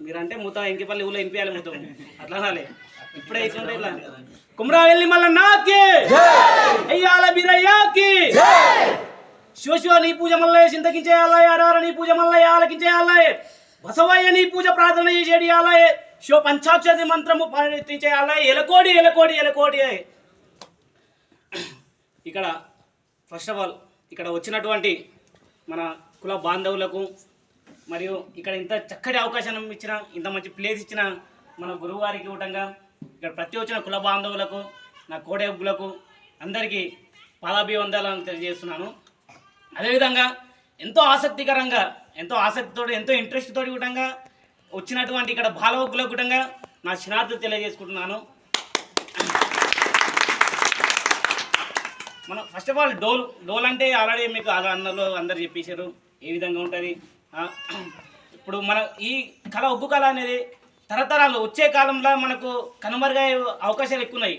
మీరంటే మొత్తం ఇంకిపల్లి ఊళ్ళో ఇంపియాలి మొత్తం అట్లా అనాలి ఇప్పుడే ఇట్లుంటే ఇట్లా కుమ్రా వెళ్ళి మళ్ళా నాకి. అయ్యాల బిరయ్యాకి. శివ శివ నీ పూజ మల్లయ్య చింతకించే ఆలయ అరార నీ పూజ మల్లయ్య ఆలకించే ఆలయ బసవయ్య నీ పూజ ప్రార్థన చేసేది ఆలయ శివ పంచాక్షరి మంత్రము పాటించే ఆలయ ఎలకోడి ఎలకోడి ఎలకోడి ఇక్కడ ఫస్ట్ ఆఫ్ ఆల్ ఇక్కడ వచ్చినటువంటి మన కుల బాంధవులకు మరియు ఇక్కడ ఇంత చక్కటి అవకాశం ఇచ్చిన ఇంత మంచి ప్లేస్ ఇచ్చిన మన గురువుగారికి ఇవ్వటంగా ఇక్కడ ప్రతి వచ్చిన కుల బాంధవులకు నా కోడెబ్బులకు అందరికీ పాదాభివందాలను తెలియజేస్తున్నాను. అదేవిధంగా ఎంతో ఆసక్తికరంగా ఎంతో ఆసక్తితో ఎంతో ఇంట్రెస్ట్ తోటి కూడంగా వచ్చినటువంటి ఇక్కడ బాలవకుల కూడంగా నా శనార్థి తెలియజేసుకుంటున్నాను. మనం ఫస్ట్ ఆఫ్ ఆల్ డోల్ డోల్ అంటే ఆల్రెడీ మీకు అలా అన్నలో అందరు చెప్పేశారు. ఏ విధంగా ఉంటుంది? ఇప్పుడు మన ఈ కళ ఒగ్గు కళ అనేది తరతరాలు వచ్చే కాలంలో మనకు కనుమరుగయ్యే అవకాశాలు ఎక్కువ ఉన్నాయి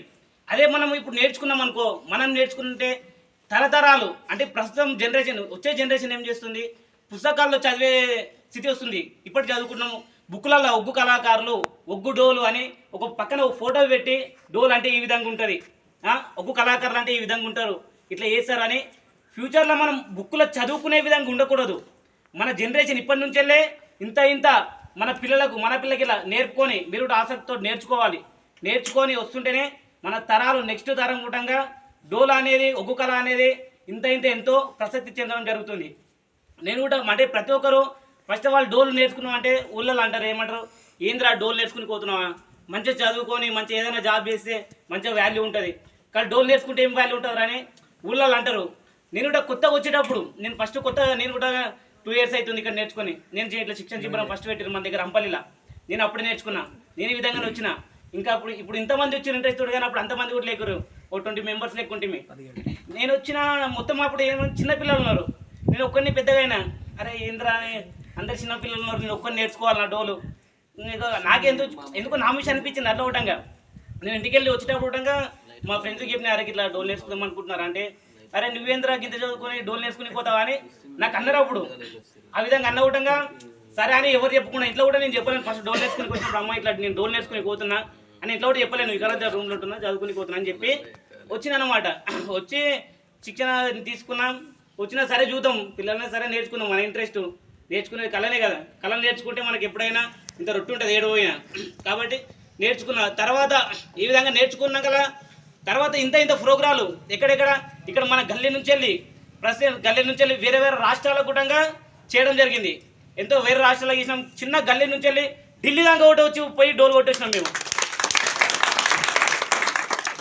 అదే మనం ఇప్పుడు నేర్చుకున్నాం అనుకో మనం నేర్చుకుంటే తరతరాలు అంటే ప్రస్తుతం జనరేషన్ వచ్చే జనరేషన్ ఏం చేస్తుంది? పుస్తకాల్లో చదివే స్థితి వస్తుంది. ఇప్పుడు చదువుకున్నాము బుక్కులలో ఒగ్గు కళాకారులు ఒగ్గు డోలు అని ఒక పక్కన ఒక ఫోటో పెట్టి డోలు అంటే ఈ విధంగా ఉంటుంది. ఒగ్గు కళాకారులు అంటే ఈ విధంగా ఉంటారు. ఇట్లా చేస్తారని ఫ్యూచర్లో మనం బుక్కులో చదువుకునే విధంగా ఉండకూడదు. మన జనరేషన్ ఇప్పటి నుంచెల్లే ఇంత ఇంత మన పిల్లలకు మన పిల్లకి ఇలా నేర్పుకొని మీరు కూడా ఆసక్తితో నేర్చుకోవాలి. నేర్చుకొని వస్తుంటేనే మన తరాలు నెక్స్ట్ తరం కూటంగా డోలా అనేది ఒగ్గు కళ అనేది ఇంత ఇంత ఎంతో ప్రసిద్ధి చెందడం జరుగుతుంది. నేను కూడా అంటే ప్రతి ఒక్కరు ఫస్ట్ ఆఫ్ ఆల్ డోలు నేర్చుకున్నాం అంటే ఊళ్ళలో అంటారు ఏమంటారు? ఏంద్రా డోలు నేర్చుకుని పోతున్నావా? మంచిగా చదువుకొని మంచిగా ఏదైనా జాబ్ చేస్తే మంచిగా వాల్యూ ఉంటుంది. కానీ డోలు నేర్చుకుంటే ఏం వాల్యూ ఉంటుంది అని ఊళ్ళో అంటారు. నేను కూడా కొత్తగా వచ్చేటప్పుడు నేను ఫస్ట్ కొత్తగా నేను కూడా టూ ఇయర్స్ అవుతుంది ఇక్కడ నేర్చుకొని. నేను ఇట్లా శిక్షణ శిబిరం ఫస్ట్ పెట్టిన మన దగ్గర అంపల్లిలా నేను అప్పుడే నేర్చుకున్నా. నేను ఈ విధంగానే వచ్చిన. ఇంకా అప్పుడు ఇప్పుడు ఇంతమంది వచ్చిన ఇంట్రెస్ట్ కానీ అప్పుడు అంతమంది కూడా లేకరు ఓ ట్వంటీ మెంబర్స్ లేకుంటే నేను వచ్చిన మొత్తం అప్పుడు ఏమో చిన్నపిల్లలు ఉన్నారు. నేను ఒక్కరిని పెద్దగా అయినా. అరే ఏంద్రా అని. అందరు చిన్న పిల్లలు ఉన్నారు. నేను ఒక్కరిని నేర్చుకోవాలి నా డోలు. నీకు నాకెందుకు ఎందుకు నా మిషన్ అనిపించింది అట్లా ఒకటంగా. నేను ఇంటికి వెళ్ళి వచ్చేటప్పుడు ఒకటంగా మా ఫ్రెండ్స్కి చెప్పిన అరే ఇట్లా డోలు నేర్చుకుందాం అనుకుంటున్నారు? అంటే అరే నువ్వేంద్రా గింత చదువుకొని డోల్ నేర్చుకుని పోతావా అని? నాకు అన్నారు అప్పుడు. ఆ విధంగా అన్న కూడంగా సరే అని ఎవరు చెప్పుకున్నా ఇంట్లో కూడా నేను చెప్పలేను. ఫస్ట్ డోల్ నేర్చుకుని వచ్చినప్పుడు అమ్మ ఇట్లా నేను డోల్ నేర్చుకుని పోతున్నా అని ఇంట్లో కూడా చెప్పలేను. ఇక్కడ రూమ్లో ఉంటున్నా చదువుకుని పోతున్నా అని చెప్పి వచ్చిననమాట వచ్చి శిక్షణ తీసుకున్నాం. వచ్చినా సరే చూద్దాం. పిల్లలనే సరే నేర్చుకుందాం మన ఇంట్రెస్ట్. నేర్చుకునేది కళనే కదా. కళ నేర్చుకుంటే మనకి ఎప్పుడైనా ఇంత రొట్టి ఉంటుంది ఏడు పోయినా కాబట్టి నేర్చుకున్న. తర్వాత ఈ విధంగా నేర్చుకున్నాం కదా తర్వాత ఇంత ఇంత ప్రోగ్రాలు ఎక్కడెక్కడ? ఇక్కడ మన గల్లీ నుంచి వెళ్ళి ప్రస్తుత గల్లీ నుంచి వెళ్ళి వేరే వేరే రాష్ట్రాలకు కూడా చేయడం జరిగింది. ఎంతో వేరే రాష్ట్రాలకు చేసినాం. చిన్న గల్లీ నుంచి వెళ్ళి ఢిల్లీ దాకా ఒకటి వచ్చి పోయి డోలు కొట్టేసినాం మేము.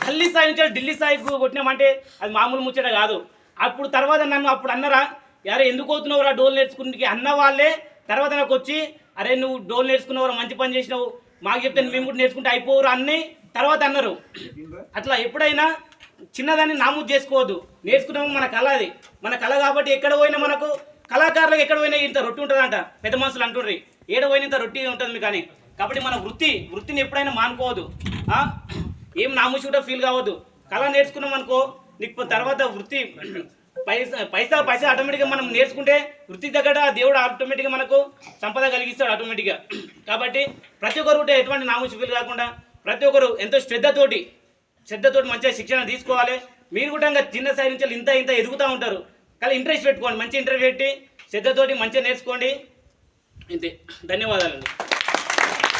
గల్లీ స్థాయి నుంచి ఢిల్లీ స్థాయికి కొట్టినామంటే అది మామూలు ముచ్చట కాదు. అప్పుడు తర్వాత నన్ను అప్పుడు అన్నరా యారే ఎందుకు అవుతున్నావు రా డోలు నేర్చుకుని అన్న వాళ్ళే తర్వాత నాకు వచ్చి అరే నువ్వు డోల్ నేర్చుకున్నవారు మంచి పని చేసినావు. మాకు చెప్తే మేము కూడా నేర్చుకుంటే అయిపోరు అన్ని తర్వాత అన్నారు. అట్లా ఎప్పుడైనా చిన్నదాన్ని నామూదు చేసుకోవద్దు. నేర్చుకున్నాము మన కళ అది. మన కళ కాబట్టి ఎక్కడ పోయినా మనకు కళాకారులకు ఎక్కడ పోయినా ఇంత రొట్టి ఉంటుందంట. పెద్ద మనుషులు అంటుండ్రి. ఏడ పోయినా ఇంత రొట్టి ఉంటుంది కానీ కాబట్టి మన వృత్తి వృత్తిని ఎప్పుడైనా మానుకోవద్దు. ఏం నామూసి కూడా ఫీల్ కావద్దు. కళ నేర్చుకున్నాం అనుకో నీకు తర్వాత వృత్తి పైసా పైసా పైసా ఆటోమేటిక్గా మనం నేర్చుకుంటే వృత్తి దగ్గర దేవుడు ఆటోమేటిక్గా మనకు సంపద కలిగిస్తాడు ఆటోమేటిక్గా కాబట్టి ప్రతి ఒక్కరు కూడా ఎటువంటి నామూసి ఫీల్ కాకుండా ప్రతి ఒక్కరు ఎంతో శ్రద్ధతోటి శ్రద్ధతోటి మంచిగా శిక్షణ తీసుకోవాలి. మీరు కూడా ఇంకా చిన్న స్థాయి నుంచి ఇంత ఇంత ఎదుగుతూ ఉంటారు. కానీ ఇంట్రెస్ట్ పెట్టుకోండి మంచి ఇంట్రెస్ట్ పెట్టి శ్రద్ధతోటి మంచిగా నేర్చుకోండి. ఇంతే ధన్యవాదాలండి.